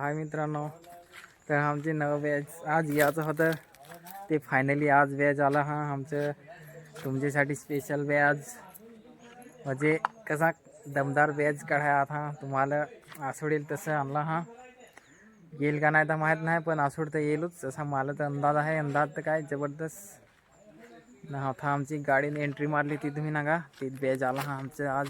हाय मित्रांनो तर आमचे नवं बॅच आज याचं होतं. ते फायनली आज बॅच आला हा आमचं तुमच्यासाठी स्पेशल बॅच म्हणजे कसा दमदार बॅच काढाया आता तुम्हाला आसोडेल तसं आणला हा. येईल का नाही तर माहीत नाही पण आसूड तर येईलच. असा मला तर अंदाज आहे अंदाज तर काय जबरदस्त. ना आता आमची गाडीने एंट्री मारली ती तुम्ही नका. ती बॅच आला हा आमचं आज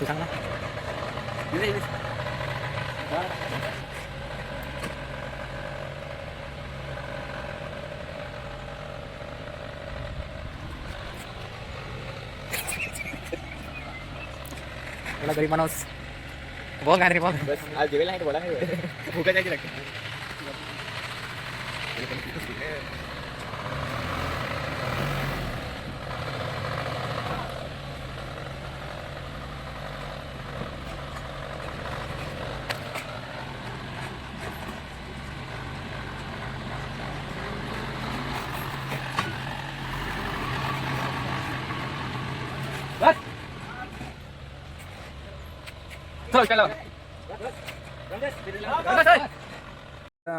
तू सांग ना बोला गरीब माणूस बोल काय रे बोल बस आज जेवेल नाही बोला नाही भूका जायची लागते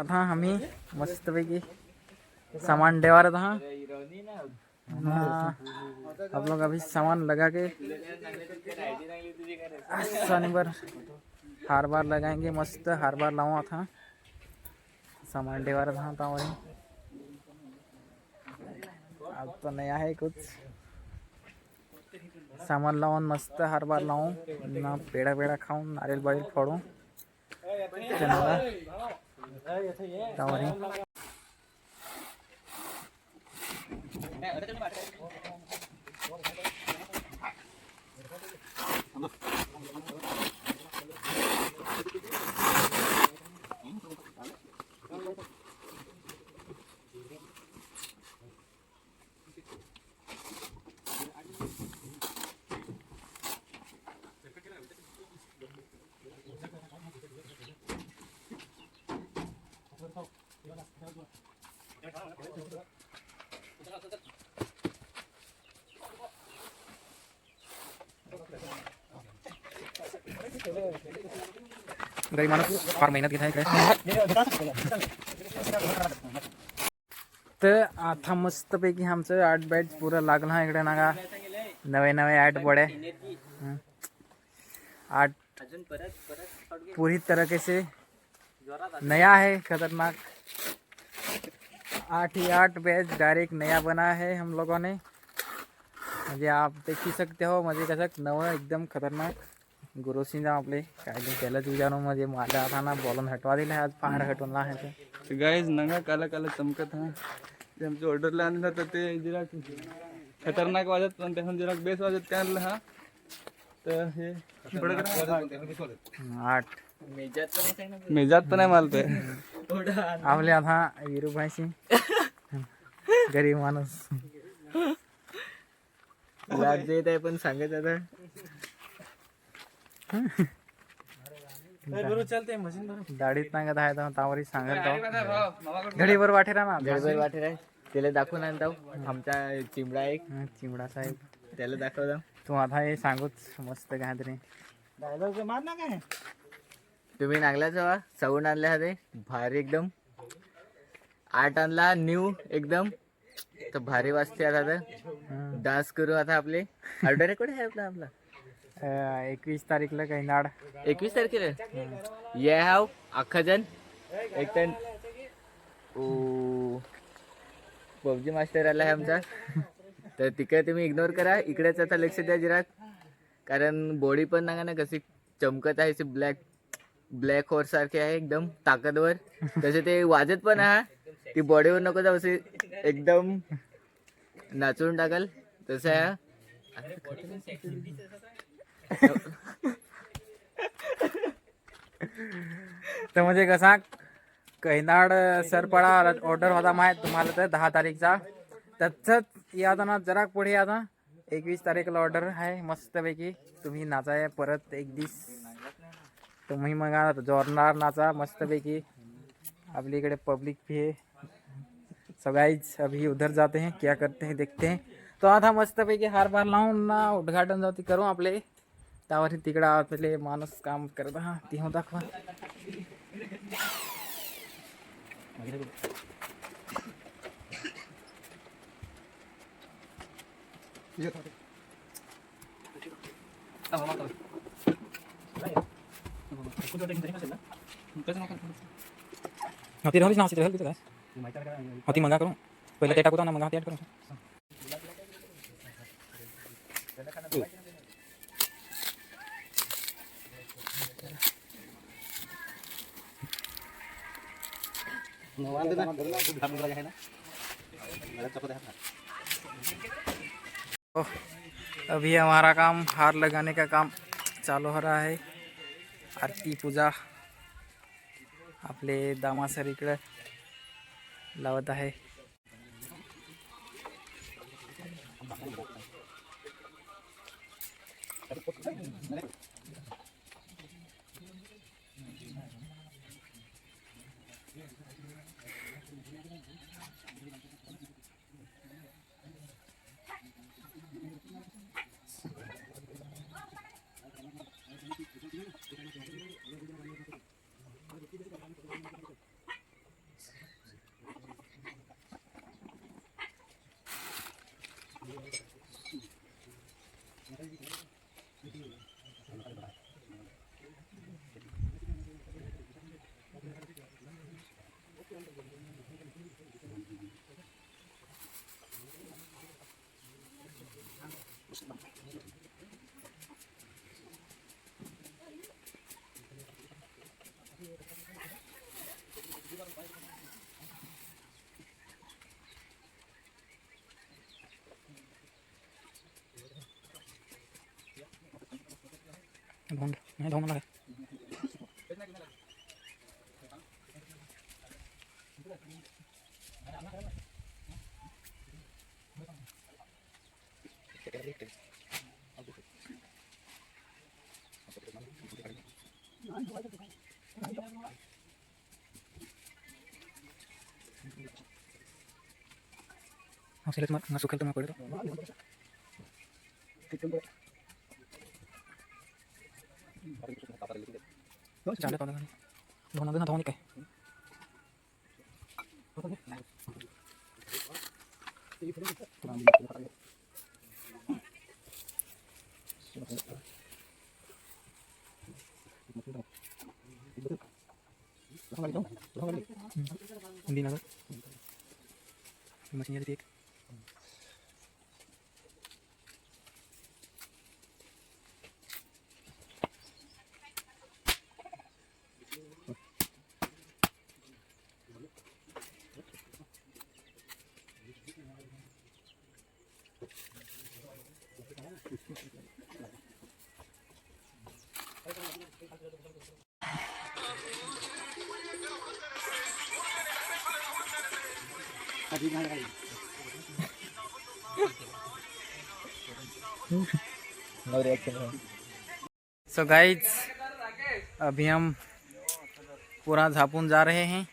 आता आम्ही मस्तपैकी सामान डेवारत हा हाँ, आप लोग अभी सामान लगा के शनिवार हार बार लगाएँगे मस्त हार बार लावा था। सामान डेवारत रहा था वही। अब तो नया है कुछ। सामान लावून मस्त हार लावून ना पेढा पेढा खाऊन नारियल बारील फोडून. चला. गरीब माणूस फार मेहनत घेत आहे इकडे. तर आता मस्तपैकी आमचं आठ बॅट पुरं लागला हा इकडे नागा. नवे नवे आठ बड़े. हं. आठ पूरी तरीके से नया है खतरनाक. आठ ही आठ बैच डायरेक्ट नया बना है हम लोगों ने। म्हणजे आप देख ही सकते हो म्हणजे कसं नवं एकदम खतरनाक। गुरुसिंग आपले काय ते त्यालाच विचारू म्हणजे माझ्या हाताना बॉलून हटवा दिला आज फार हटवला आहे ते। गाइस नंगा काला काला चमकत हा। ते आमच्या ऑर्डरला आणलं तर ते जरा खतरनाक वाजत पण त्याहून जरा बेस वाजत काय आणलं हा। तर हे आठ मेजात पण आहे मला ते आपले आता विरूभाईशी गरीब माणूस. लाट येत आहे पण सांगत आता. दाढीत नाही का आहे तावरी सांगत जाऊ. घडीवर वाटे राहा ना वाटेल आहे. त्याला दाखवून आणता आमचा चिमडा एक. हं, चिमडा साहेब. त्याला दाखवता तू आता हे सांगूच मस्त काहीतरी. तुम्ही नागलाच हवा सगून आणले हा ते भारी एकदम. आठ आणला न्यू एकदम. तर भारी वाजते आता तर. डान्स करू आता आपले. ऑर्डर कुठे आहे आपला आपला. एकवीस तारीखला काही नाड. एकवीस तारखेला? ये हाव अख्खा जण. एक टन ओ. पबजी मास्टर आला आहे आमचा. तर तिकडे तुम्ही इग्नोर करा. इकडेच आता लक्ष द्या जरा कारण बॉडी पण नागा ना कशी चमकत आहे ब्लॅक ब्लॅक हॉर्स सारखे आहे एकदम ताकदवर. तसे ते वाजत पण आहे ती बॉडीवर नको जाऊ असे एकदम नाचून टाकाल. तसं आहे तर म्हणजे कसा कैनाड सरपडा ऑर्डर होता माहीत तुम्हाला तर दहा तारीखचा. तसंच आता ना जरा पुढे आता एकवीस तारीखला ऑर्डर आहे मस्तपैकी. तुम्ही नाचाय परत एक दिस. तुम्ही मग जोरणार नाचा मस्तपैकी. आपली इकडे पब्लिक भी है सो गाइज अभी उधर जाते हैं क्या करते हैं देखते हैं. तो आता मस्तपैकी हार बार लावून ना उद्घाटन जाऊ करू आपले. त्यावर तिकडं आपले माणूस काम करत हा ती हो दाखवा. हाती राहिलीच ना हाती राहिली काय हाती मंगा करू पहिले ते टाकू ना मग हाती ॲड करू ओह, अभी हमारा काम हार लगाने का काम चालू हो रहा है। आरती पूजा आपले दामासर इकडं लावत आहे. धोंड नाही धोंड मला Masih lihat Yo, sana to na. Doon na doon natong ni kay. Hindi na. Masih nyari titik. So guys अभी हम पूरा झापून जा रहे हैं।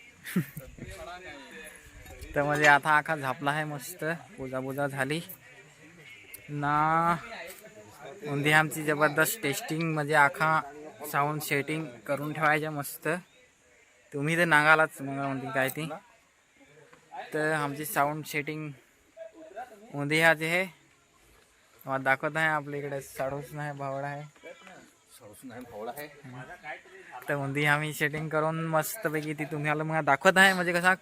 तर म्हणजे आता आखा झापला आहे मस्त पूजा पूजा झाली। ना। उंदी आमची जबरदस्त टेस्टिंग म्हणजे आखा साऊंड सेटिंग करून ठेवायच्या मस्त. तुम्ही तर नागालाच मग म्हणते काय ती. तर आमची साऊंड सेटिंग उंदिया जे आहे. मला दाखवत आहे आपल्या इकडे साडूस नाही भावडा आहे. तर उंदी आम्ही सेटिंग करून मस्तपैकी ती तुम्हाला मग दाखवत आहे. म्हणजे कसा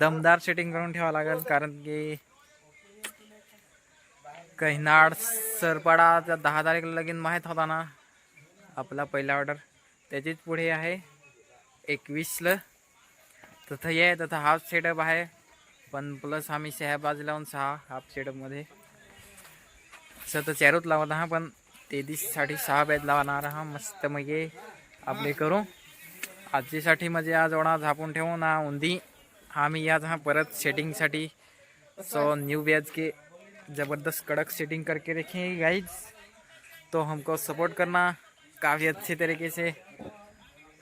दमदार सेटिंग करून ठेवा लागेल. कारण की कैनाड सरपाडा दहा तारीखला लगीन माहीत होता ना आपला पहिला ऑर्डर त्याचीच पुढे आहे एकवीसला. तथं ये तथं हाफ सेटअप आहे. पण प्लस आम्ही सहा लावून सहा हाफ सेटअपमध्ये असं तर लावत हा पण ते सहा बॅच लावणार हा मस्त मगे आपले करू. आजीसाठी म्हणजे आज ओढा झापून ठेवू ना उंदी. आम्ही याच हा परत सेटिंगसाठी सो न्यू बॅच के ज़बरदस्त कड़क सेटिंग करके रखेंगे हैं गाइज तो हमको सपोर्ट करना काफ़ी अच्छे तरीके से।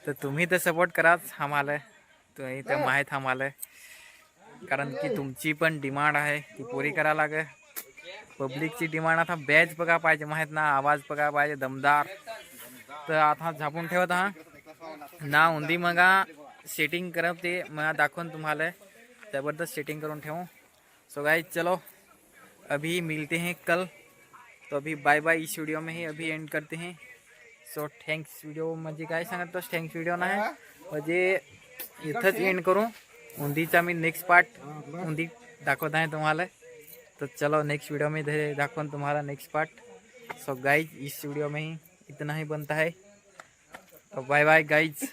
तर तुम्ही तर सपोर्ट कराच आम्हाला तुम्ही तर माहीत आम्हाला कारण की तुमची पण डिमांड आहे ती पुरी करा लागे। पब्लिकची डिमांड आता बॅच बघा पाहिजे माहीत ना आवाज बघा पाहिजे दमदार। तर आता झापून ठेवत हा। ना उंदी मगा सेटिंग करत ते मला दाखवून तुम्हाला। ज़बरदस्त सेटिंग करून ठेवू। सो गाईज चलो। अभी मिलते हैं कल। तो अभी बाय बाय इस वीडियो में ही अभी एंड करते हैं। सो थँक्स व्हिडिओ म्हणजे काय सांगत थँक्स व्हिडिओ नाही म्हणजे इथंच एंड करू। उंदीचा मी नेक्स्ट पार्ट उंदी दाखवत आहे तुम्हाला तो चलो नेक्स्ट वीडियो में दे- दाखवून तुम्हाला नेक्स्ट पार्ट सो गाइज़ इस वीडियो में ही इतना ही बनता है। तो बाय बाय गाइज़